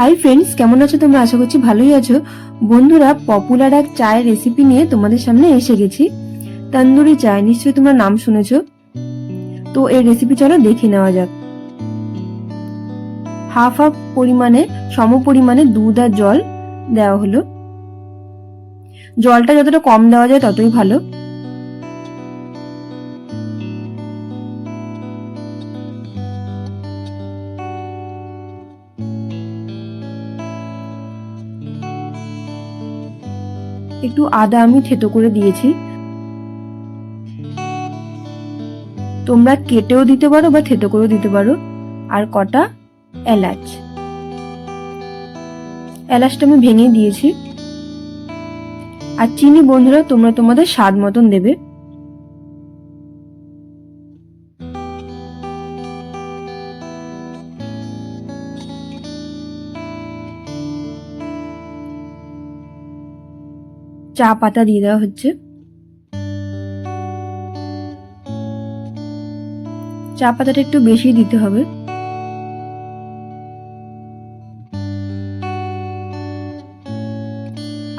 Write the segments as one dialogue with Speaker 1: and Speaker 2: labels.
Speaker 1: Hi friends কেমন আছো তোমরা? আশা করছি ভালোই আছো। বন্ধুরা পপুলার এক চায়ের রেসিপি নিয়ে তোমাদের সামনে এসে গেছি। তন্দুরি চায়, নিশ্চয়ই তোমরা নাম শুনেছো। তো এই রেসিপি চলো দেখে নেওয়া যাক। হাফ হাফ পরিমাণে, সম পরিমাণে দুধ আর জল দেওয়া হলো। জলটা যতটা কম দেওয়া যায় ততই ভালো। একটু আদা আমি থেতো করে দিয়েছি। তোমরা কেটেও দিতে পারো বা থেতো করেও দিতে পারো। আর কটা? এলাচ। এলাচটা আমি ভেঙে দিয়েছি। আর চিনি বন্ধুরা তোমরা তোমাদের স্বাদ মতন দেবে। চা পাতা দিয়ে দেওয়া হচ্ছে। চা পাতাটা একটু বেশি দিতে হবে।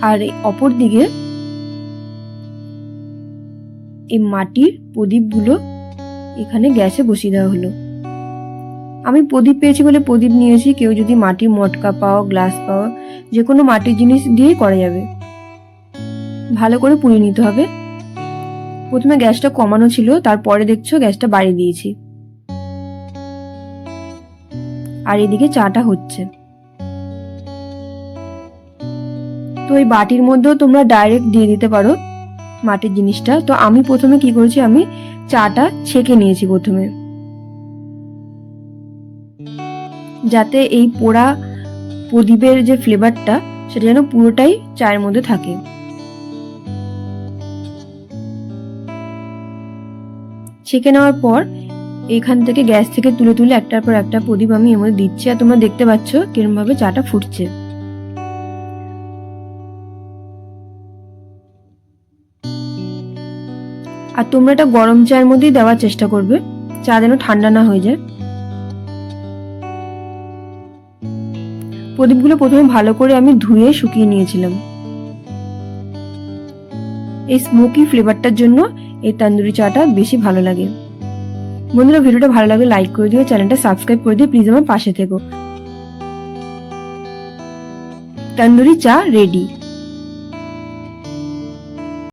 Speaker 1: আর অপর দিকে এই মাটির প্রদীপগুলো এখানে গ্যাসে বসিয়ে দেওয়া হলো। আমি প্রদীপ পেয়েছি বলে প্রদীপ নিয়েছি কেউ যদি মাটির মটকা পাও গ্লাস পাও যে কোনো মাটির জিনিস দিয়েই করা যাবে। ভালো করে পুড়ে নিতে হবে। প্রথমে গ্যাসটা কমানো ছিল, তারপরে দেখছ গ্যাসটা বাড়িয়ে দিয়েছি। আর এদিকে চাটা হচ্ছে। তো এই বাটির মধ্যেও তোমরা ডাইরেক্ট দিয়ে দিতে পারো মাটির জিনিসটা। তো আমি প্রথমে কি করেছি, আমি চাটা ছেঁকে নিয়েছি প্রথমে। যাতে এই পোড়া প্রদীপের যে ফ্লেভারটা সেটা যেন পুরোটাই চায়ের মধ্যে থাকে। ছেঁকে নেওয়ার পর এখান থেকে গ্যাস থেকে তুলে তুলে একটার পর একটা প্রদীপ আমি এর মধ্যে দিচ্ছি আর তোমরা দেখতে পাচ্ছ কিরম ভাবে চাটা ফুটছে। আর তোমরা এটা গরম চায়ের মধ্যেই দেওয়ার চেষ্টা করবে, চা যেন ঠান্ডা না হয়ে যায়। প্রদীপগুলো প্রথমে ভালো করে আমি ধুয়ে শুকিয়ে নিয়েছিলাম। এই স্মোকি ফ্লেভারটার জন্য এই তন্দুরি চাটা বেশি ভালো লাগে। বন্ধুরা, ভিডিওটা ভালো লাগলে লাইক করে দিও চ্যানেলটা সাবস্ক্রাইব করে দিও প্লিজ আমার পাশে থেকো। তন্দুরি চা রেডি